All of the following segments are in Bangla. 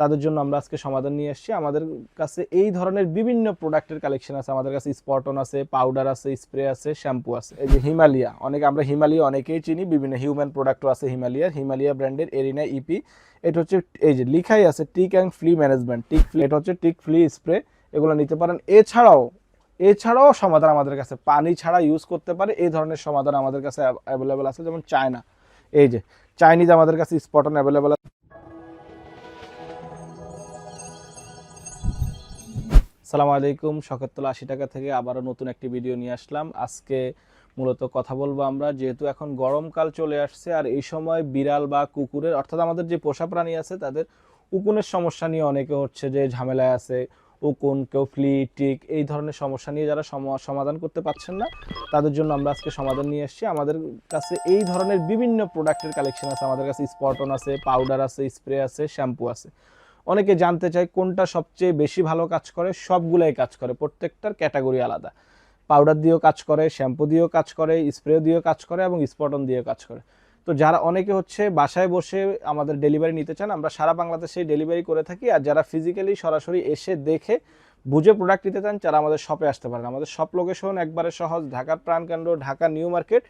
তাদের জন্য আমরা আজকে সমাধান নিয়ে এসেছি। আমাদের কাছে এই ধরনের বিভিন্ন প্রোডাক্টের কালেকশন আছে। আমাদের কাছে স্পটন আছে পাউডার আছে স্প্রে আছে শ্যাম্পু আছে। এই যে হিমালয়া অনেক আমরা হিমালয়া অনেকেই চিনি। বিভিন্ন হিউম্যান প্রোডাক্টও আছে হিমালয়ার হিমালয়া ব্র্যান্ডের এরিনা ইপি এটা হচ্ছে এই যে লিখাই আছে tick and flea management tick flea এটা হচ্ছে টিক ফ্লি স্প্রে এগুলো নিতে পারেন। এছাড়াও এছাড়াও সমাধান আমাদের কাছে পানি ছাড়া ইউজ করতে পারে। এই ধরনের সমাধান আমাদের কাছে অ্যাভেলেবেল আছে। যেমন চায়না এই যে চাইনিজ আমাদের কাছে স্পটন অ্যাভেলেবেল সালামু আলাইকুম, শখেরতলা আশি টাকা থেকে আবারও নতুন একটি ভিডিও নিয়ে আসলাম। আজকে মূলত কথা বলব আমরা, যেহেতু এখন গরমকাল চলে আসছে আর এই সময় বিড়াল বা কুকুরের, অর্থাৎ আমাদের যে পোষা প্রাণী আছে, তাদের উকুনের সমস্যা নিয়ে অনেকে হচ্ছে যে ঝামেলায় আছে। উকুন, কেউ ফ্লি টিক, এই ধরনের সমস্যা নিয়ে যারা সম- সমাধান করতে পারছেন না, তাদের জন্য আমরা আজকে সমাধান নিয়ে এসেছি। আমাদের কাছে এই ধরনের বিভিন্ন প্রোডাক্টের কালেকশন আছে। আমাদের কাছে স্পটন আছে পাউডার আছে স্প্রে আছে শ্যাম্পু আছে। অনেকে জানতে চায় কোনটা সবচেয়ে বেশি ভালো কাজ করে, সবগুলাই কাজ করে, প্রত্যেকটার ক্যাটাগরি আলাদা। পাউডার দিয়েও কাজ করে, শ্যাম্পু দিয়েও কাজ করে, স্প্রে দিয়েও কাজ করে এবং স্পটন দিয়েও কাজ করে। তো যারা অনেকে হচ্ছে বাসায় বসে আমাদের ডেলিভারি নিতে চান, আমরা সারা বাংলাদেশে ডেলিভারি করে থাকি। আর যারা ফিজিক্যালি সরাসরি এসে দেখে বুঝে প্রোডাক্ট নিতে চান তারা আমাদের শপে আসতে পারেন। আমাদের শপ লোকেশন একবারে সহজ, ঢাকার প্রাণকেন্দ্র, ঢাকা নিউ মার্কেট।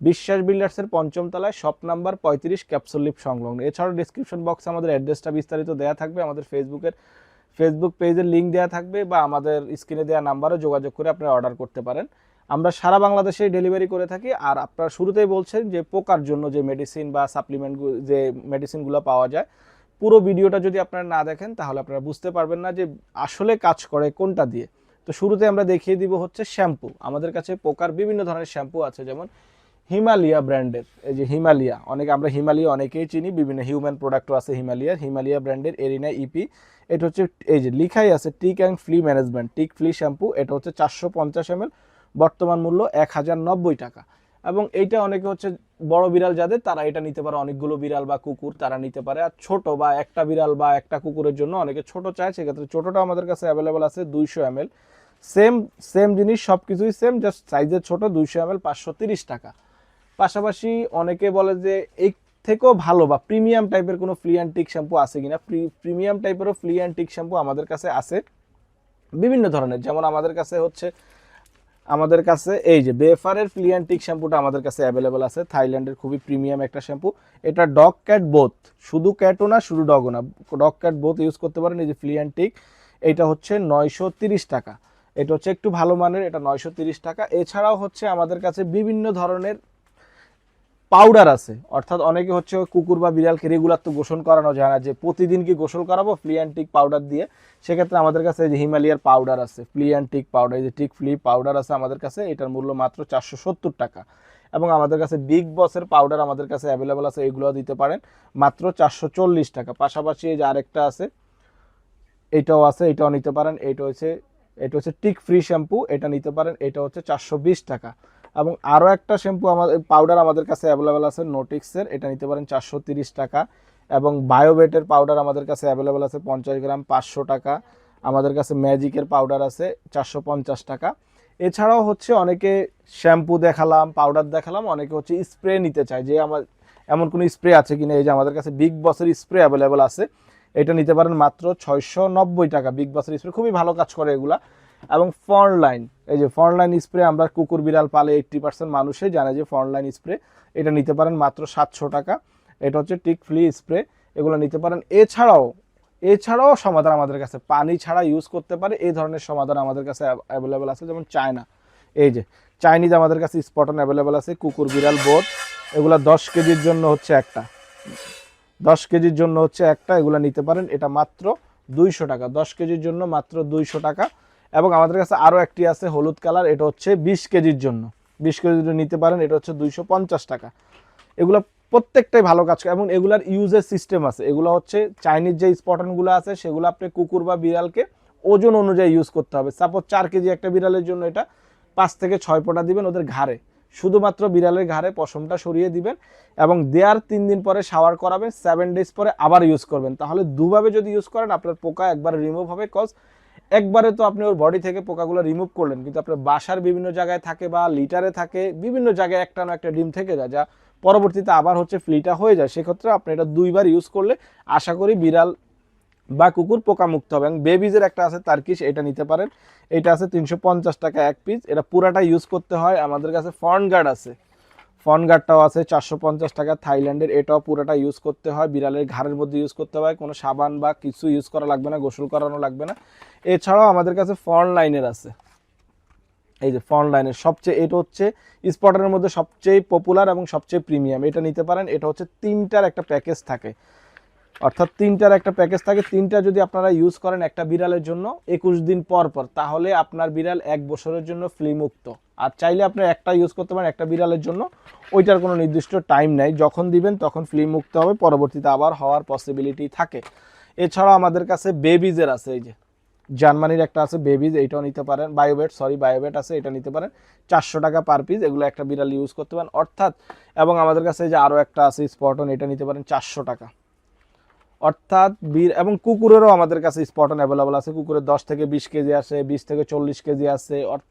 বিশ্বাস বিল্ডার্সের পঞ্চম তলায় শপ নাম্বার পঁয়ত্রিশ ক্যাপসুল লিপ সংলগ্ন। এছাড়াও ডিসক্রিপশন বক্সে আমাদের অ্যাড্রেসটা বিস্তারিত দেওয়া থাকবে, আমাদের ফেসবুকের ফেসবুক পেজের লিঙ্ক দেওয়া থাকবে বা আমাদের স্ক্রিনে দেওয়া নাম্বারও যোগাযোগ করে আপনারা অর্ডার করতে পারেন। আমরা সারা বাংলাদেশে ডেলিভারি করে থাকি আর আপনারা শুরুতেই বলছেন যে পোকার জন্য যে মেডিসিন বা সাপ্লিমেন্ট যে মেডিসিনগুলো পাওয়া যায়, পুরো ভিডিওটা যদি আপনারা না দেখেন তাহলে আপনারা বুঝতে পারবেন না যে আসলে কাজ করে কোনটা দিয়ে। তো শুরুতে আমরা দেখিয়ে দিব হচ্ছে শ্যাম্পু। আমাদের কাছে পোকার বিভিন্ন ধরনের শ্যাম্পু আছে, যেমন হিমালয়া ব্র্যান্ডের, এই যে হিমালয়া, অনেক আমরা হিমালয়া অনেকেই চিনি, বিভিন্ন হিউম্যান প্রোডাক্টও আছে হিমালয়ার হিমালয়া ব্র্যান্ডের এরিনা ইপি এটা হচ্ছে এই যে লিখাই আছে tick and flea management, tick flea shampoo, এটা হচ্ছে চারশো পঞ্চাশ এম বর্তমান মূল্য এক হাজার নব্বই টাকা। এবং এইটা অনেকে হচ্ছে বড় বিড়াল যাদের, তারা এটা নিতে পারে, অনেকগুলো বিড়াল বা কুকুর তারা নিতে পারে, আর ছোট বা একটা বিড়াল বা একটা কুকুরের জন্য অনেকে ছোট চায়, সেক্ষেত্রে ছোটটা আমাদের কাছে অ্যাভেলেবেল আছে দুইশো এম সেম সেম জিনিস সব কিছুই সেম জাস্ট সাইজের ছোট দুইশো এম এল পাঁচশো তিরিশ টাকা। পাশাপাশি অনেকে বলে যে এই থেকেও ভালো বা প্রিমিয়াম টাইপের কোনো ফ্লি অ্যান্ড টিক শ্যাম্পু আছে কিনা প্রিমিয়াম টাইপেরও ফ্লি অ্যান্ড টিক শ্যাম্পু আমাদের কাছে আছে। বিভিন্ন ধরনের, যেমন আমাদের কাছে হচ্ছে, আমাদের কাছে এই যে বেফারের ফ্লি অ্যান্ড টিক শ্যাম্পুটা আমাদের কাছে অ্যাভেলেবেল আছে। থাইল্যান্ডের খুবই প্রিমিয়াম একটা শ্যাম্পু এটা ডগ ক্যাট বোথ শুধু ক্যাটও না, শুধু ডগও না। ডগ ক্যাট বোথ ইউজ করতে পারেন এই যে ফ্লি অ্যান্ড টিক এটা হচ্ছে নয়শো টাকা। এটা হচ্ছে একটু ভালো মানের, এটা নয়শো টাকা। এছাড়াও হচ্ছে আমাদের কাছে বিভিন্ন ধরনের পাউডার আছে। অর্থাৎ অনেকে হচ্ছে কুকুর বা বিড়ালকে রেগুলার তো গোসল করানো যায় না, যে প্রতিদিন কি গোসল করাবো? ফ্লিয়ান্টিক পাউডার দিয়ে। সেক্ষেত্রে আমাদের কাছে যে হিমালয়ার পাউডার আছে ফ্লিয়ান্টিক পাউডার যে টিক ফ্লি পাউডার আছে আমাদের কাছে, এটার মূল্য মাত্র চারশো সত্তর টাকা। এবং আমাদের কাছে বিগ বসের পাউডার আমাদের কাছে অ্যাভেলেবেল আছে এগুলো দিতে পারেন, মাত্র চারশো চল্লিশ টাকা। পাশাপাশি এই যে আরেকটা আছে, এটাও আছে, এটাও নিতে পারেন, এটা হচ্ছে এটা হচ্ছে টিক ফ্রি শ্যাম্পু এটা নিতে পারেন, এটা হচ্ছে চারশো বিশ টাকা। এবং আরও একটা শ্যাম্পু আমাদের পাউডার আমাদের কাছে অ্যাভেলেবেল আছে নোটিক্সের এটা নিতে পারেন চারশো টাকা। এবং বায়োবেটের পাউডার আমাদের কাছে অ্যাভেলেবেল আছে পঞ্চাশ গ্রাম, পাঁচশো টাকা। আমাদের কাছে ম্যাজিকের পাউডার আছে চারশো পঞ্চাশ টাকা। এছাড়াও হচ্ছে অনেকে শ্যাম্পু দেখালাম পাউডার দেখালাম, অনেকে হচ্ছে স্প্রে নিতে চায়। যে আমার, এমন কোনো স্প্রে আছে কিনা, এই যে আমাদের কাছে বিগ বসের স্প্রে অ্যাভেলেবেল আছে, এটা নিতে পারেন মাত্র ছয়শো নব্বই টাকা। বিগ বসের স্প্রে খুবই ভালো কাজ করে এগুলা। এবং ফর্নলাইন এই যে ফর্নলাইন স্প্রে আমরা কুকুর বিড়াল পালে এইট্টি পার্সেন্ট মানুষই জানে যে ফর্নলাইন স্প্রে। এটা নিতে পারেন মাত্র সাতশো টাকা। এটা হচ্ছে টিক ফ্লি স্প্রে। এগুলো নিতে পারেন। এছাড়াও এছাড়াও সমাধান আমাদের কাছে। পানি ছাড়া ইউজ করতে পারে। এই ধরনের সমাধান আমাদের কাছে অ্যাভেলেবেল আছে। যেমন চায়না। এই যে, চাইনিজ আমাদের কাছে স্পটন অ্যাভেলেবেল আছে। কুকুর বিড়াল বোধ এগুলো দশ কেজির জন্য হচ্ছে একটা। দশ কেজির জন্য হচ্ছে একটা। এগুলো নিতে পারেন। এটা মাত্র দুইশো টাকা। দশ কেজির জন্য মাত্র দুইশো টাকা। এবং আমাদের কাছে আরও একটি আছে হলুদ কালার, এটা হচ্ছে বিশ কেজির জন্য। বিশ জন্য নিতে পারেন, এটা হচ্ছে দুইশো পঞ্চাশ টাকা। এগুলো প্রত্যেকটাই ভালো কাজ করে। এবং এগুলার ইউজের সিস্টেম আছে। এগুলো হচ্ছে চাইনিজ যে স্পটনগুলো আছে, সেগুলো আপনি কুকুর বা বিড়ালকে ওজন অনুযায়ী ইউজ করতে হবে। সাপোজ চার কেজি একটা বিড়ালের জন্য এটা পাঁচ থেকে ছয় ফোঁটা দিবেন ওদের ঘাড়ে। শুধুমাত্র বিড়ালের ঘাড়ে পশমটা সরিয়ে দিবেন এবং দেয়ার তিন দিন পরে শাওয়ার করাবেন সেভেন ডেজ পরে আবার ইউজ করবেন। তাহলে দুভাবে যদি ইউজ করেন, আপনার পোকা একবার রিমুভ হবে কজ একবারে তো আপনি ওর বডি থেকে পোকাগুলো রিমুভ করলেন, কিন্তু আপনার বাসার বিভিন্ন জায়গায় থাকে বা লিটারে থাকে, বিভিন্ন জায়গায় একটা না একটা ডিম থেকে যায়, যা পরবর্তীতে আবার হচ্ছে ফ্লিটা হয়ে যায়। সেক্ষেত্রে আপনি এটা দুইবার ইউজ করলে আশা করি বিড়াল বা কুকুর পোকা মুক্ত হবে। এবং বেবিজের একটা আছে তার্কিশ এটা নিতে পারেন। এটা আছে তিনশো পঞ্চাশ টাকা এক পিস এটা পুরাটা ইউজ করতে হয়। আমাদের কাছে ফর্ন গার্ড আছে। ফর্ন গার্ডটাও আছে, চারশো পঞ্চাশ টাকা থাইল্যান্ডের। এটাও পুরোটা ইউজ করতে হয়, বিড়ালের ঘাড়ের মধ্যে ইউজ করতে হয়, কোনো সাবান বা কিছু ইউজ করা লাগবে না, গোসল করানো লাগবে না। এছাড়াও আমাদের কাছে ফন লাইনের আছে। এই যে ফন লাইনের সবচেয়ে, এটা হচ্ছে স্পটারের মধ্যে সবচেয়ে পপুলার এবং সবচেয়ে প্রিমিয়াম এটা নিতে পারেন, এটা হচ্ছে তিনটার একটা প্যাকেজ থাকে। অর্থাৎ তিনটার একটা প্যাকেজ থাকে, তিনটা যদি আপনারা ইউজ করেন একটা বিড়ালের জন্য একুশ দিন পর পর, তাহলে আপনার বিড়াল এক বছরের জন্য ফ্লি মুক্ত আর চাইলে আপনি একটা ইউজ করতে পারেন একটা বিড়ালের জন্য, ওইটার কোনো নির্দিষ্ট টাইম নাই, যখন দিবেন তখন ফ্লি মুক্ত হবে, পরবর্তীতে আবার হওয়ার পসিবিলিটি থাকে। এছাড়াও আমাদের কাছে বেবিজের আছে, এই যে জার্মানির একটা আছে বেবিজ এইটাও নিতে পারেন বায়োবেট সরি বায়োবেট আছে, এটা নিতে পারেন। চারশো টাকা পার পিস এগুলো একটা বিড়াল ইউজ করতে পারেন। অর্থাৎ, এবং আমাদের কাছে যে আরও একটা আছে স্পটন এটা নিতে পারেন চারশো টাকা। অর্থাৎ বীর এবং কুকুরেরও আমাদের কাছে স্পটন অ্যাভেলেবল আছে। কুকুরের দশ থেকে বিশ কেজি আছে বিশ থেকে চল্লিশ কেজি আছে অর-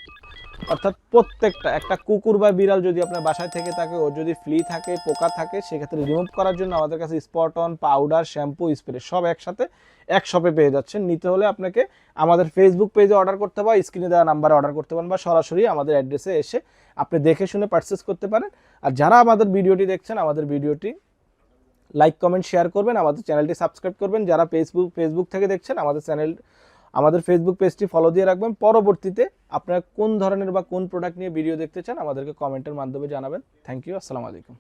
অর্থাৎ প্রত্যেকটা, একটা কুকুর বা বিড়াল যদি আপনার বাসায় থেকে থাকে, ও যদি ফ্লি থাকে, পোকা থাকে, সেক্ষেত্রে রিমুভ করার জন্য আমাদের কাছে স্পটন পাউডার শ্যাম্পু স্প্রে সব একসাথে এক শপে পেয়ে যাচ্ছেন। নিতে হলে আপনাকে আমাদের ফেসবুক পেজে অর্ডার করতে পারেন স্ক্রিনে দেওয়া নাম্বারে অর্ডার করতে পারেন, বা সরাসরি আমাদের অ্যাড্রেসে এসে আপনি দেখে শুনে পারচেস করতে পারেন। আর যারা আমাদের ভিডিওটি দেখছেন, আমাদের ভিডিওটি লাইক কমেন্ট শেয়ার করবেন, আমাদের চ্যানেলটি সাবস্ক্রাইব করবেন। যারা ফেসবুক ফেসবুক থেকে দেখছেন, আমাদের চ্যানেল আমাদের ফেসবুক পেজটি ফলো দিয়ে রাখবেন। পরবর্তীতে আপনারা কোন ধরনের বা কোন প্রোডাক্ট নিয়ে ভিডিও দেখতে চান, আমাদেরকে কমেন্টের মাধ্যমে জানাবেন। থ্যাংক ইউ আসসালামু আলাইকুম।